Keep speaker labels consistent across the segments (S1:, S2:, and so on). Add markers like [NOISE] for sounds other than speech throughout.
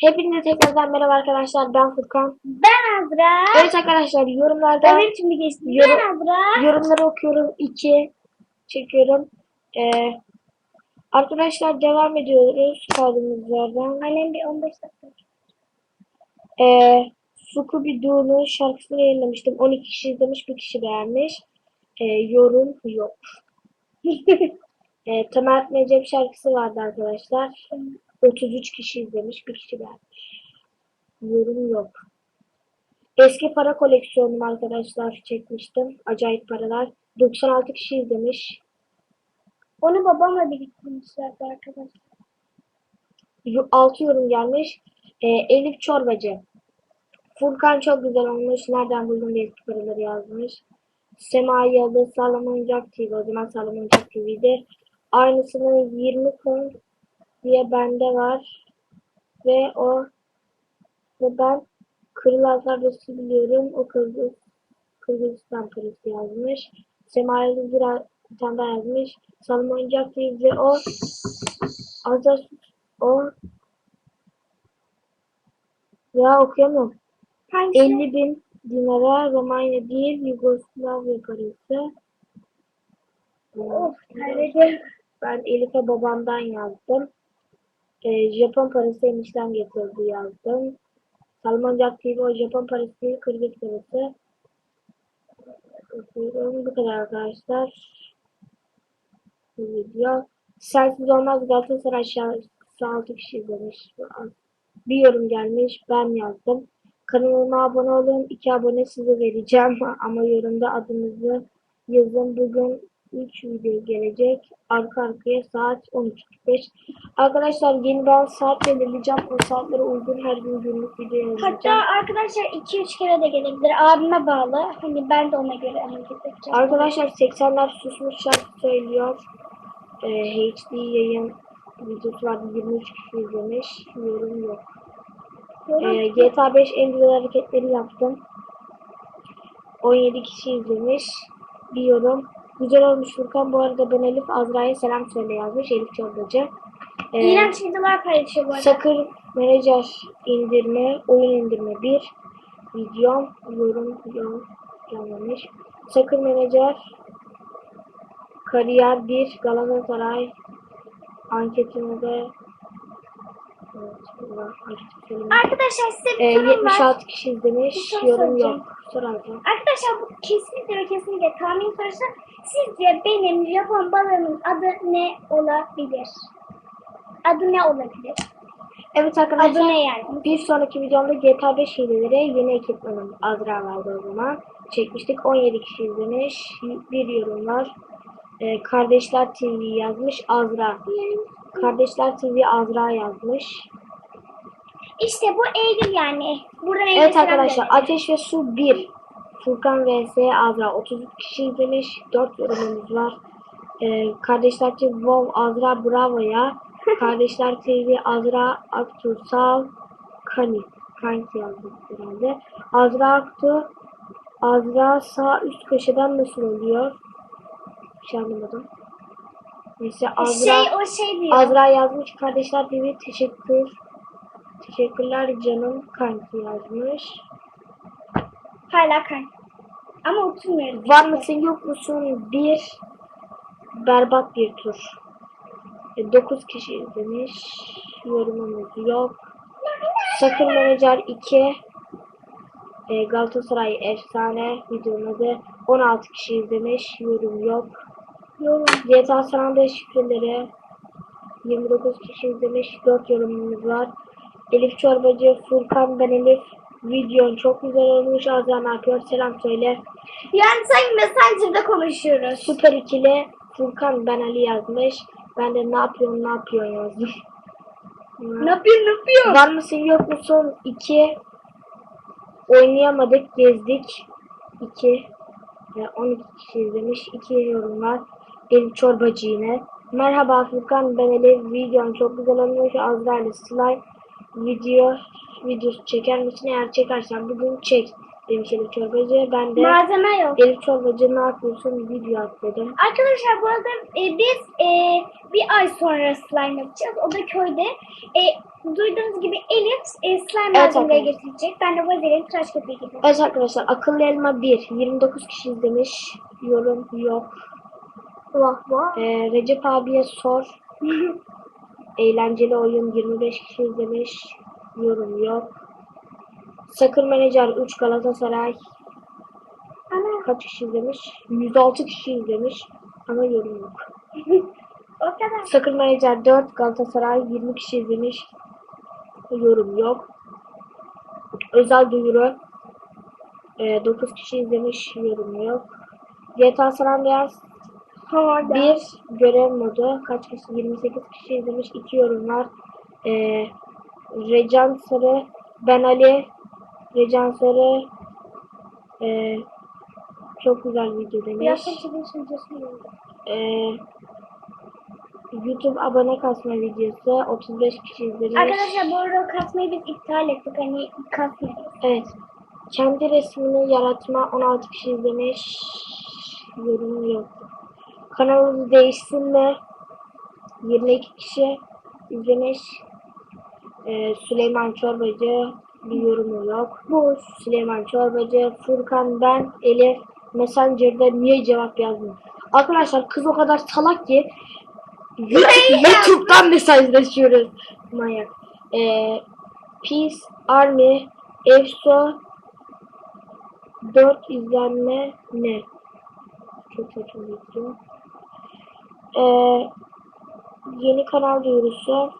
S1: Hepinize tekrardan merhaba arkadaşlar. Ben Furkan.
S2: Ben Azra.
S1: Evet arkadaşlar yorumlarda
S2: Evet şimdi geçti.
S1: Yorum-
S2: Ben Azra.
S1: yorumları okuyorum. 2 çekiyorum. Ee, arkadaşlar devam ediyoruz kaldığımız yerden.
S2: Annem bir 15 dakika.
S1: Ee, Scooby-Doo'nun şarkısını yayınlamıştım. 12 kişi izlemiş, bir kişi beğenmiş. Ee, yorum yok. [LAUGHS] Ee, Tamer Necep şarkısı vardı arkadaşlar. 33 kişi izlemiş, bir kişi beğenmiş. Yorum yok. Eski para koleksiyonum arkadaşlar çekmiştim. Acayip paralar. 96 kişi izlemiş.
S2: Onu babamla biriktirmişlerdi arkadaşlar.
S1: 6 yorum gelmiş. Ee, Elif Çorbacı. Furkan çok güzel olmuş. Nereden buldun diye eski paraları yazmış. Sema Yıldız Sağlam Oyuncak TV. O zaman Sağlam TV'de. Aynısını 20 kon diye bende var. Ve o ve ben Kırılazlar Resi biliyorum. O Kırgız, Kırgızistan parası yazmış. Sema Yıldız bir, bir tane daha yazmış. Sağlam Oyuncak TV'de o Azaz o ya okuyamıyorum.
S2: Hangisi?
S1: 50 bin dinara Romanya değil Yugoslavya parası.
S2: Of.
S1: Ben Elif'e babamdan yazdım. Ee, Japon parası enişten getirdi yazdım. Salmancak TV o Japon parası değil Kırgız parası. Bu kadar arkadaşlar. Bu video. Sensiz olmaz Galatasaray şarkısı 6 kişi izlemiş. Bir yorum gelmiş. Ben yazdım. Kanalıma abone olun. 2 abone size vereceğim. [LAUGHS] Ama yorumda adınızı yazın. Bugün 3 video gelecek. Arka arkaya saat 13.45. Arkadaşlar yeni ben saat belirleyeceğim. O saatlere uygun her gün günlük video
S2: Hatta
S1: yazacağım.
S2: arkadaşlar 2-3 kere de gelebilir. Abime bağlı. Hani ben de ona göre hareket edeceğim.
S1: Arkadaşlar 80'ler susmuş şarkı söylüyor. Ee, HD yayın videosu vardı. 23 kişi izlemiş. Yorum yok.
S2: Yorum-
S1: Ee, GTA 5 en güzel hareketleri yaptım. 17 kişi izlemiş. Bir yorum. Güzel olmuş Furkan. Bu arada ben Elif Azra'ya selam söyle yazmış. Elif Çorbacı. Ee,
S2: İğrenç videolar paylaşıyor bu arada.
S1: Sakır Menajer indirme, oyun indirme 1. Videom, yorum yok gelmemiş. Sakır Menajer Kariyer 1 Galatasaray anketine de Evet, bunlar açık söyleyeyim.
S2: Arkadaşlar size
S1: Ee,
S2: bir sorum var.
S1: 76 kişi izlemiş. Yorum
S2: soracağım.
S1: yok. Sor Azra.
S2: Arkadaşlar bu kesinlikle ve kesinlikle tahmin sorusu. Sizce benim Japon balığımın adı ne olabilir? Adı ne olabilir?
S1: Evet
S2: Adı
S1: arkadaşlar.
S2: ne yani?
S1: Bir sonraki videomda GTA 5 hileleri yeni ekipmanım Azra vardı o zaman. Çekmiştik. 17 kişi izlemiş. Bir yorum var. Ee, Kardeşler TV yazmış Azra. Kardeşler TV Azra yazmış.
S2: İşte bu Eylül yani. Buradan Eylül
S1: Evet
S2: selam
S1: arkadaşlar
S2: gönderin.
S1: Ateş ve Su 1. Furkan vs Azra 33 kişi izlemiş. 4 yorumumuz var. Ee, Kardeşler TV Wow Azra Bravo'ya. [LAUGHS] Kardeşler TV Azra Aktu Sal Kani. Kanki yazdık herhalde. Azra Aktu Azra sağ üst köşeden nasıl oluyor? Bir şey anlamadım. Neyse Azra
S2: Şey o şey diyor.
S1: Azra yazmış. Kardeşler TV teşekkür. Teşekkürler canım kanki yazmış.
S2: Hala kan. Ama oturmuyoruz.
S1: Var mısın yok musun? Bir berbat bir tur. 9 kişi izlemiş. Yorumumuz yok. Sakın Menajer 2 e, Galatasaray efsane videonun adı 16 kişi izlemiş. Yorum yok.
S2: Yorum.
S1: GTA San Andreas şifreleri 29 kişi izlemiş. 4 yorumumuz var. Elif Çorbacı, Furkan ben Elif. Videon çok güzel olmuş. Ne yapıyor? Selam söyle.
S2: Yani sanki Messenger'da konuşuyoruz.
S1: Süper ikili Furkan ben Ali yazmış. Ben de ne yapıyorsun ne yapıyorsun yazdım.
S2: Ne yapıyorsun ne yapıyorsun?
S1: Var mısın yok musun? 2 Oynayamadık gezdik. 2 12 kişi izlemiş. 2 yorum var. Elif Çorbacı yine. Merhaba Furkan ben Elif. Videon çok güzel olmuş. Azra ile Slime video videosu çeker misin? Eğer çekersen bugün çek. demiş Elif Çorbacı. Ben de
S2: Malzeme yok.
S1: Elif Çorbacı ne yapıyorsun video at dedim.
S2: Arkadaşlar bu arada e, biz e, bir ay sonra slime yapacağız. O da köyde. E, duyduğunuz gibi Elif e, slime
S1: Evet
S2: malzemeleri getirecek. Ben de vazelin tıraş köpüğü getireceğim.
S1: Evet arkadaşlar akıllı elma 1. 29 kişi izlemiş. Yorum yok.
S2: Vah vah.
S1: Ee, Recep abiye sor. [LAUGHS] Eğlenceli oyun 25 kişi izlemiş. Yorum yok. Sakır Menajer 3 Galatasaray.
S2: Ana
S1: Kaç kişi izlemiş? 106 kişi izlemiş. Ama yorum yok. [LAUGHS]
S2: o kadar.
S1: Sakır Menajer 4 Galatasaray 20 kişi izlemiş. Yorum yok. Özel duyuru 9 kişi izlemiş. Yorum yok. GTA San Andreas
S2: Havada.
S1: Bir görev modu. Kaç kişi? 28 kişi izlemiş. iki yorum var. Ee, Recan Sarı, Ben Ali, Recan Sarı ee, çok güzel video demiş. Ee, YouTube abone kasma videosu 35 kişi izlemiş.
S2: Arkadaşlar bu arada kasmayı biz iptal ettik. Hani kasmayız.
S1: Evet. Kendi resmini yaratma 16 kişi izlemiş. Yorum yok. Kanalımız değişsin mi? 22 kişi izlemiş. Ee, Süleyman Çorbacı bir yorumu yok. Bu Süleyman Çorbacı, Furkan ben, Elif Messenger'da niye cevap yazmıyor? Arkadaşlar kız o kadar salak ki YouTube'dan mesajlaşıyoruz. Manyak. Ee, Peace Army EFSO 4 izlenme ne? Çok saçma video. Ee, yeni kanal duyurusu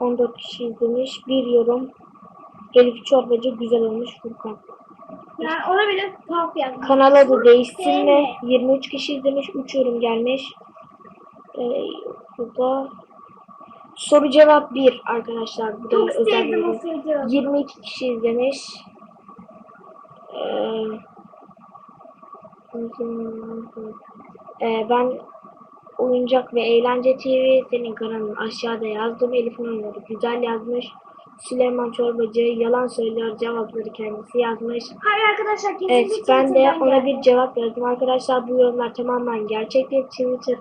S1: 14 kişi izlemiş. Bir yorum. Elif Çorbacı güzel olmuş Furkan.
S2: Yani ona bile tuhaf yazdım.
S1: Kanal adı değişsin mi?
S2: Evet.
S1: 23 kişi izlemiş. 3 yorum gelmiş. Ee, burada soru cevap 1 arkadaşlar. Bu da
S2: Çok
S1: özel yorum.
S2: videoyu.
S1: 22 kişi izlemiş. Ee, ee, ben Oyuncak ve Eğlence TV senin kanalın aşağıda yazdım. Elif'in oyunları güzel yazmış. Süleyman Çorbacı yalan söylüyor cevapları kendisi yazmış.
S2: Hayır arkadaşlar kesinlikle
S1: Evet ben de ona
S2: geldi.
S1: bir cevap yazdım. Arkadaşlar bu yorumlar tamamen gerçektir. Twitter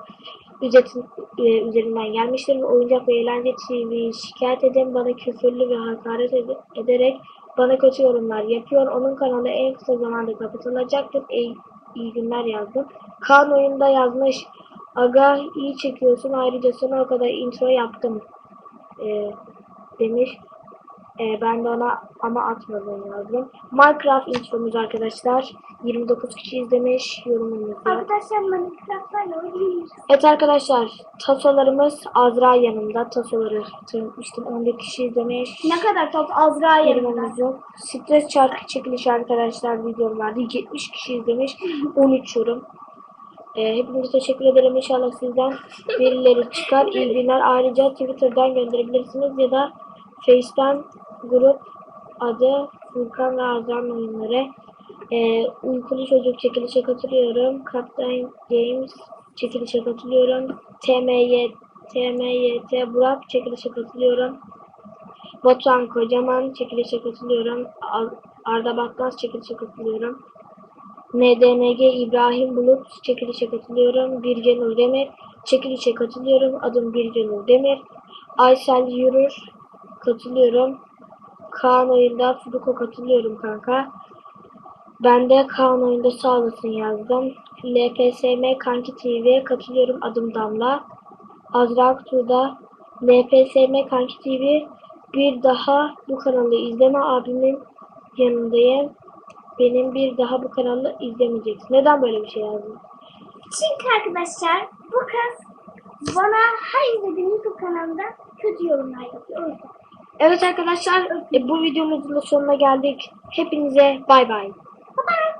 S1: üzetin- e, üzerinden gelmiştir. ve Oyuncak ve Eğlence TV'yi şikayet edin. Bana küfürlü ve hakaret ed- ederek bana kötü yorumlar yapıyor. Onun kanalı en kısa zamanda kapatılacaktır. İyi, iyi günler yazdım. Kaan oyunda yazmış. Aga iyi çekiyorsun. Ayrıca sana o kadar intro yaptım. e, demiş. E, ben de ona ama atmadım yazdım. Minecraft intromuz arkadaşlar. 29 kişi izlemiş. Yorumumuz yok.
S2: Arkadaşlar Minecraft'larla oynuyoruz.
S1: Evet arkadaşlar tasolarımız Azra yanımda. Tasoları tanıtmıştım. 11 kişi izlemiş.
S2: Ne kadar top Azra
S1: yok. Stres çarkı çekilişi arkadaşlar videom vardı. 70 kişi izlemiş. 13 yorum. Ee, hepinize teşekkür ederim. İnşallah sizden birileri çıkar. İyi günler. Ayrıca Twitter'dan gönderebilirsiniz ya da Face'ten grup adı Furkan ve Azam oyunları. Ee, uykulu çocuk çekilişe katılıyorum. Captain Games çekilişe katılıyorum. TMY TMYT Burak çekilişe katılıyorum. Batuhan Kocaman çekilişe katılıyorum. Ar- Arda Bakmaz çekilişe katılıyorum. NDNG İbrahim Bulut çekilişe katılıyorum. Bircenur Demir çekilişe katılıyorum. Adım Bircenur Demir. Aysel Yürür katılıyorum. Kaan oyunda Furuko katılıyorum kanka. Ben de Kaan oyunda sağ olasın yazdım. LPSM Kanki TV'ye katılıyorum. Adım Damla. Azra Aktuğ'da LPSM Kanki TV bir daha bu kanalı izleme abimin yanındayım. Benim bir daha bu kanalı izlemeyeceksin. Neden böyle bir şey yazdın?
S2: Çünkü arkadaşlar bu kız bana her izlediğim YouTube kanalında kötü yorumlar yapıyor. O yüzden.
S1: Evet arkadaşlar e, bu videomuzun da sonuna geldik. Hepinize bay bay. Bye bye.